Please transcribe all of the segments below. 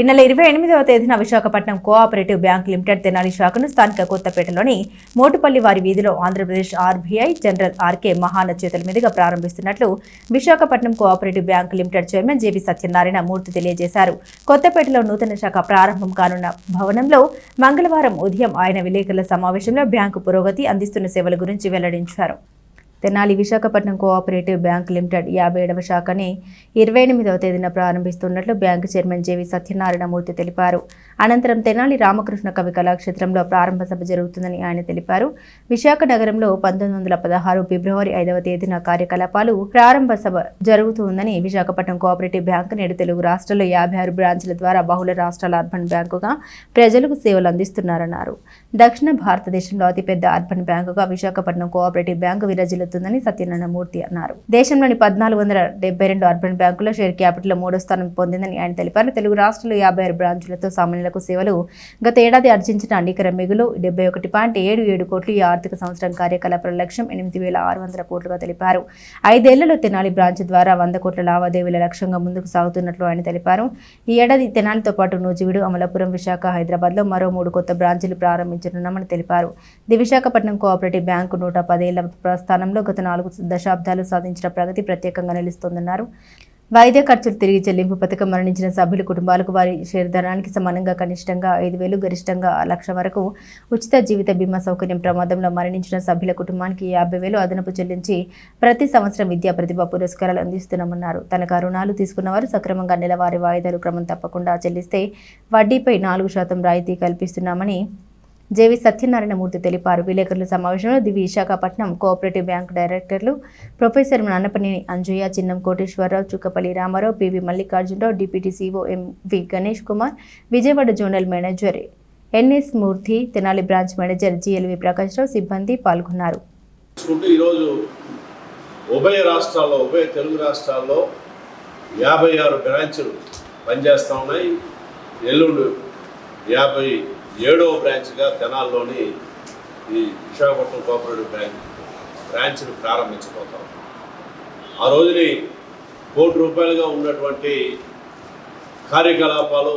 ఈ నెల ఇరవై ఎనిమిదవ తేదీన Visakhapatnam cooperative bank limited Tenali శాఖను స్థానిక కొత్తపేటలోని మోటుపల్లి వారి వీధిలో Andhra Pradesh RBI general RK Mahana చేతుల మీదుగా ప్రారంభిస్తున్నట్లు Visakhapatnam cooperative bank limited chairman JV Satyanarayana Murthy తెలియజేశారు. కొత్తపేటలో నూతన శాఖ ప్రారంభం కానున్న భవనంలో మంగళవారం ఉదయం ఆయన విలేకరుల సమావేశంలో బ్యాంకు పురోగతి అందిస్తున్న సేవల గురించి వెల్లడించారు. Tenali Visakhapatnam cooperative bank limited యాభై ఏడవ శాఖని ఇరవై ఎనిమిదవ తేదీన ప్రారంభిస్తున్నట్లు బ్యాంకు చైర్మన్ జేవి సత్యనారాయణమూర్తి తెలిపారు. అనంతరం తెనాలి రామకృష్ణ కవి కళాక్షేత్రంలో ప్రారంభ సభ జరుగుతుందని ఆయన తెలిపారు. విశాఖ నగరంలో పంతొమ్మిది వందల పదహారు ఫిబ్రవరి ఐదవ తేదీన కార్యకలాపాలు ప్రారంభ సభ జరుగుతుందని విశాఖపట్నం కోఆపరేటివ్ బ్యాంక్ నేడు తెలుగు రాష్ట్రాల్లో యాభై ఆరు బ్రాంచ్ల ద్వారా బహుళ రాష్ట్రాల అర్బన్ బ్యాంకుగా ప్రజలకు సేవలు అందిస్తున్నారన్నారు. దక్షిణ భారతదేశంలో అతిపెద్ద అర్బన్ బ్యాంకుగా విశాఖపట్నం కోఆపరేటివ్ బ్యాంకు సత్యనారాయణ మూర్తి అన్నారు. దేశంలోని పద్నాలుగు వందల డెబ్బై రెండు అర్బన్ బ్యాంకులో షేర్ క్యాపిటల్ మూడో స్థానం పొందిందని ఆయన తెలిపారు. తెలుగు రాష్ట్రాలు యాభై ఆరు బ్రాంచులతో సామాన్యులకు సేవలు గత ఏడాది ఆర్జించిన అండీకర మిగులు డెబ్బై ఒకటి పాయింట్ ఏడు ఏడు కోట్లు ఈ ఆర్థిక సంవత్సరం కార్యకలాపాల లక్ష్యం ఎనిమిది వేల ఆరు వందల కోట్లుగా తెలిపారు. ఐదేళ్ళలో తెనాలి బ్రాంచ్ ద్వారా వంద కోట్ల లావాదేవీల లక్ష్యంగా ముందుకు సాగుతున్నట్లు ఆయన తెలిపారు. ఈ ఏడాది తెనాలితో పాటు నూజివీడు అమలాపురం విశాఖ హైదరాబాద్లో మరో మూడు కొత్త బ్రాంచీలు ప్రారంభించనున్నామని తెలిపారు. ది విశాఖపట్నం కోఆపరేటివ్ బ్యాంకు నూట పదేళ్ళ ప్రస్థానంలో గత నాలుగు దశాబ్దాలు సాధించిన ప్రగతి ప్రత్యేకంగా నిలుస్తోందన్నారు. వైద్య ఖర్చులు తిరిగి చెల్లింపు పథకం మరణించిన సభ్యుల కుటుంబాలకు వారి షేర్ ధనానికి సమానంగా కనిష్టంగా ఐదు వేలు గరిష్టంగా లక్ష వరకు ఉచిత జీవిత బీమా సౌకర్యం ప్రమాదంలో మరణించిన సభ్యుల కుటుంబానికి యాభై వేలు అదనపు చెల్లించి ప్రతి సంవత్సరం విద్యా ప్రతిభ పురస్కారాలు అందిస్తున్నామన్నారు. తనకు రుణాలు తీసుకున్నవారు సక్రమంగా నెలవారీ వాయిదాలు క్రమం తప్పకుండా చెల్లిస్తే వడ్డీపై నాలుగు శాతం రాయితీ కల్పిస్తున్నామని జేవి సత్యనారాయణమూర్తి తెలిపారు. విలేకరుల సమావేశంలో ది విశాఖపట్నం కోఆపరేటివ్ బ్యాంక్ డైరెక్టర్లు professor Nannapaneni Anjaiah Chinnam Koteswararao Chukkapalli Ramarao PV Mallikarjunarao deputy CO MV Ganesh Kumar Vijayawada zonal manager NS Murthy Tenali branch manager GLV Prakashrao సిబ్బంది పాల్గొన్నారు. ఈరోజు ఉభయ రాష్ట్రాల్లో ఉభయ తెలుగు రాష్ట్రాల్లో యాభై ఆరు బ్రాంచులు పనిచేస్తూ ఉన్నాయి. ఎల్లుండి యాభై ఏడవ బ్రాంచ్గా తెనాల్లోని ఈ విశాఖపట్నం కోఆపరేటివ్ బ్యాంక్ బ్రాంచ్ను ప్రారంభించబోతాం ఆ రోజుని కోటి రూపాయలుగా ఉన్నటువంటి కార్యకలాపాలు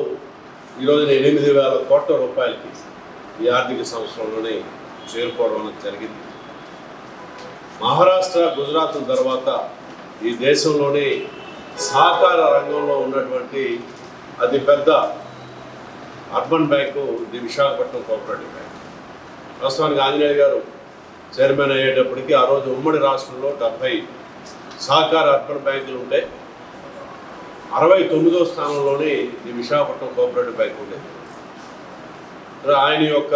ఈ రోజున ఎనిమిది వేల కోట్ల రూపాయలకి ఈ ఆర్థిక సంవత్సరంలోనే చేరుకోవడం అనేది జరిగింది. మహారాష్ట్ర గుజరాత్ తర్వాత ఈ దేశంలోని సహకార రంగంలో ఉన్నటువంటి అతిపెద్ద urban bank the Visakhapatnam cooperative bank. ప్రస్తుతానికి ఆంజనేయ గారు చైర్మన్ అయ్యేటప్పటికి ఆ రోజు ఉమ్మడి రాష్ట్రంలో డెబ్బై సహకార అర్బన్ బ్యాంకులు ఉండే. అరవై తొమ్మిదో స్థానంలోనే ఈ విశాఖపట్నం కోఆపరేటివ్ బ్యాంక్ ఉండేది ఆయన యొక్క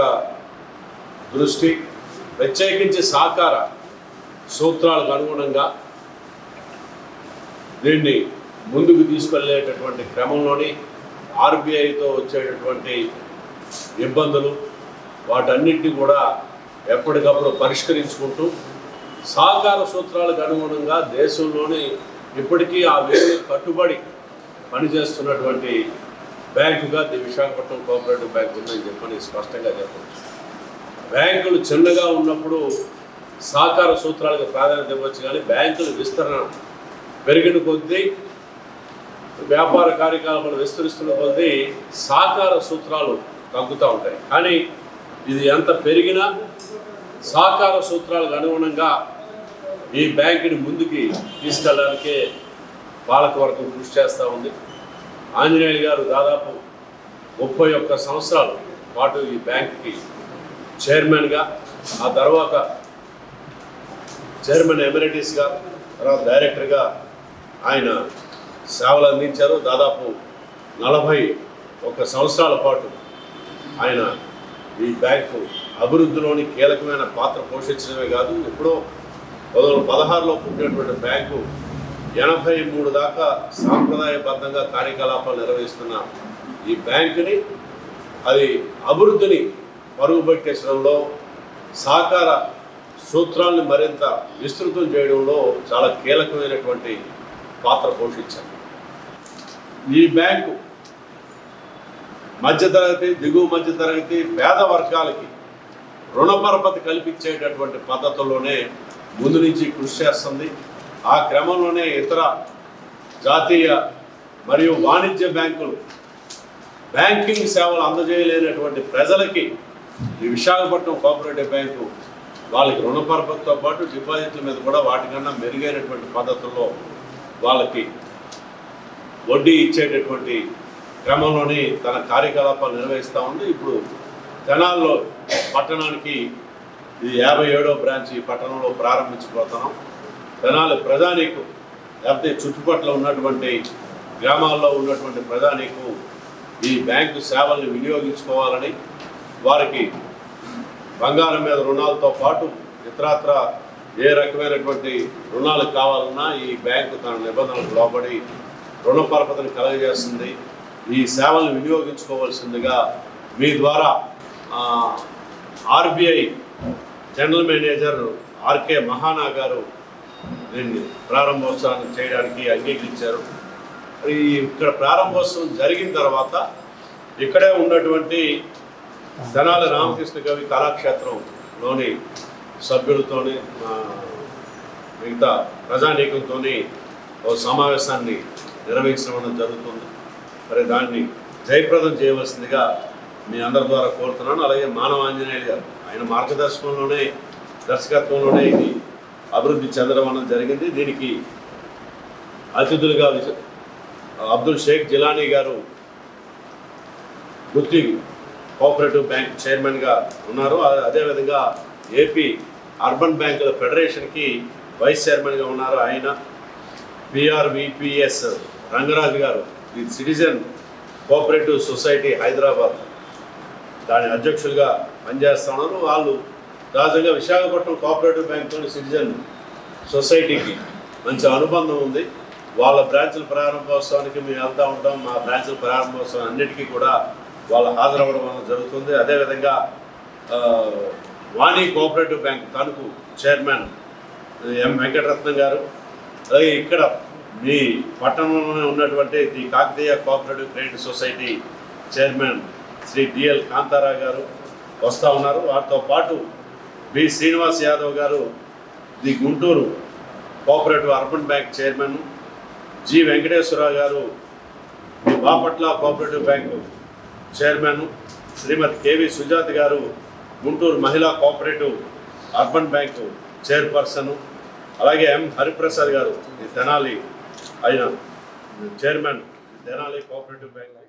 దృష్టి ప్రత్యేకించి సహకార సూత్రాలకు అనుగుణంగా దీన్ని ముందుకు తీసుకెళ్ళేటటువంటి క్రమంలోని ఆర్బీఐతో వచ్చేటటువంటి ఇబ్బందులు వాటన్నిటిని కూడా ఎప్పటికప్పుడు పరిష్కరించుకుంటూ సహకార సూత్రాలకు అనుగుణంగా దేశంలోని ఇప్పటికీ ఆ వేలు కట్టుబడి పనిచేస్తున్నటువంటి బ్యాంకుగా ది విశాఖపట్నం కోఆపరేటివ్ బ్యాంక్ ఉందని చెప్పని స్పష్టంగా చెప్పవచ్చు బ్యాంకులు చిన్నగా ఉన్నప్పుడు సహకార సూత్రాలకు ప్రాధాన్యత ఇవ్వచ్చు కానీ బ్యాంకుల విస్తరణ పెరిగిన కొద్దీ వ్యాపార కార్యకలాపాలు విస్తరిస్తున్న కొద్దీ సహకార సూత్రాలు తగ్గుతూ ఉంటాయి. కానీ ఇది ఎంత పెరిగినా సహకార సూత్రాలకు అనుగుణంగా ఈ బ్యాంకుని ముందుకి తీసుకెళ్ళడానికే పాలకవర్గం కృషి చేస్తూ ఉంది. ఆంజనేయులు గారు దాదాపు ముప్పై ఒక్క సంవత్సరాల పాటు ఈ బ్యాంకుకి చైర్మన్గా ఆ తర్వాత చైర్మన్ ఎమిరిటీస్గా తర్వాత డైరెక్టర్గా ఆయన సేవలు అందించారు. దాదాపు నలభై ఒక సంవత్సరాల పాటు ఆయన ఈ బ్యాంకు అభివృద్ధిలోని కీలకమైన పాత్ర పోషించడమే కాదు ఎప్పుడో పంతొమ్మిది పదహారులో పుట్టినటువంటి బ్యాంకు ఎనభై మూడు దాకా సాంప్రదాయబద్ధంగా కార్యకలాపాలు నిర్వహిస్తున్న ఈ బ్యాంకుని అది అభివృద్ధిని పరుగుపెట్టేసడంలో సహకార సూత్రాలను మరింత విస్తృతం చేయడంలో చాలా కీలకమైనటువంటి పాత్ర పోషించారు. ఈ బ్యాంకు మధ్యతరగతి దిగువ మధ్యతరగతి పేద వర్గాలకి రుణపరపతి కల్పించేటటువంటి పద్ధతుల్లోనే ముందు నుంచి కృషి చేస్తుంది. ఆ క్రమంలోనే ఇతర జాతీయ మరియు వాణిజ్య బ్యాంకులు బ్యాంకింగ్ సేవలు అందజేయలేనటువంటి ప్రజలకి ఈ విశాఖపట్నం కోఆపరేటివ్ బ్యాంకు వాళ్ళకి రుణ పరపతితో పాటు డిపాజిట్ల మీద కూడా వాటికన్నా మెరుగైనటువంటి పద్ధతుల్లో వాళ్ళకి వడ్డీ ఇచ్చేటటువంటి క్రమంలోని తన కార్యకలాపాలు నిర్వహిస్తూ ఉంది. ఇప్పుడు తెనాల్లో పట్టణానికి ఇది యాభై ఏడో బ్రాంచ్ ఈ పట్టణంలో ప్రారంభించబోతున్నాం. తెనాలి ప్రజానీకు లేకపోతే చుట్టుపక్కల ఉన్నటువంటి గ్రామాల్లో ఉన్నటువంటి ప్రజానీకు ఈ బ్యాంకు సేవల్ని వినియోగించుకోవాలని వారికి బంగారం మీద రుణాలతో పాటు ఇతరత్ర ఏ రకమైనటువంటి రుణాలు కావాలన్నా ఈ బ్యాంకు తన నిబంధనలకు లోబడి రుణ పరపతిని కలగజేస్తుంది. ఈ సేవలను వినియోగించుకోవాల్సిందిగా మీ ద్వారా RBI general manager RK Mahana garu దీన్ని ప్రారంభోత్సవాన్ని చేయడానికి అంగీకరించారు. ఈ ఇక్కడ ప్రారంభోత్సవం జరిగిన తర్వాత ఇక్కడే ఉన్నటువంటి తెనాలి రామకృష్ణ కవి కళాక్షేత్రంలోని సభ్యులతోని మిగతా ప్రజానీకంతో ఓ సమావేశాన్ని నిర్వహించడం జరుగుతుంది. మరి దాన్ని జయప్రదం చేయవలసిందిగా మీ అందరి ద్వారా కోరుతున్నాను. అలాగే మానవ ఆంజనేయులు గారు ఆయన మార్గదర్శకంలోనే దర్శకత్వంలోనే ఇది అభివృద్ధి చెందడం అన్నది జరిగింది. దీనికి అతిథులుగా అబ్దుల్ షేక్ జిలానీ గారు గుత్తి కోఆపరేటివ్ బ్యాంక్ చైర్మన్గా ఉన్నారు. అదేవిధంగా ఏపీ అర్బన్ బ్యాంకుల ఫెడరేషన్కి వైస్ చైర్మన్గా ఉన్నారు ఆయన. పిఆర్విపిఎస్ రంగరాజు గారు ఈ సిటిజన్ కోఆపరేటివ్ సొసైటీ హైదరాబాద్. దాని అధ్యక్షులుగా పనిచేస్తున్నారు. వాళ్ళు సహజంగా విశాఖపట్నం కోఆపరేటివ్ బ్యాంక్తోని సిటిజన్ సొసైటీకి మంచి అనుబంధం ఉంది. వాళ్ళ బ్రాంచ్ల ప్రారంభోత్సవానికి మేము వెళ్తూ ఉంటాం. మా బ్రాంచ్ల ప్రారంభోత్సవం అన్నిటికీ కూడా వాళ్ళు హాజరవ్వడం జరుగుతుంది. అదేవిధంగా Vani cooperative bank Tanuku chairman M Venkataratnam garu. అలాగే ఇక్కడ మీ పట్టణంలోనే ఉన్నటువంటి the Kakatiya cooperative credit society chairman Shri DL Kantharao garu వస్తూ ఉన్నారు. వారితో పాటు B Srinivas Yadav garu the Guntur cooperative urban bank chairman G Venkateswararao garu the Bapatla cooperative bank chairman Shrimati KV Sujatha garu Guntur మహిళా cooperative urban bank chairperson అలాగే ఎం హరిప్రసాద్ గారు ఈ తెనాలి ఆయన chairman Tenali cooperative bank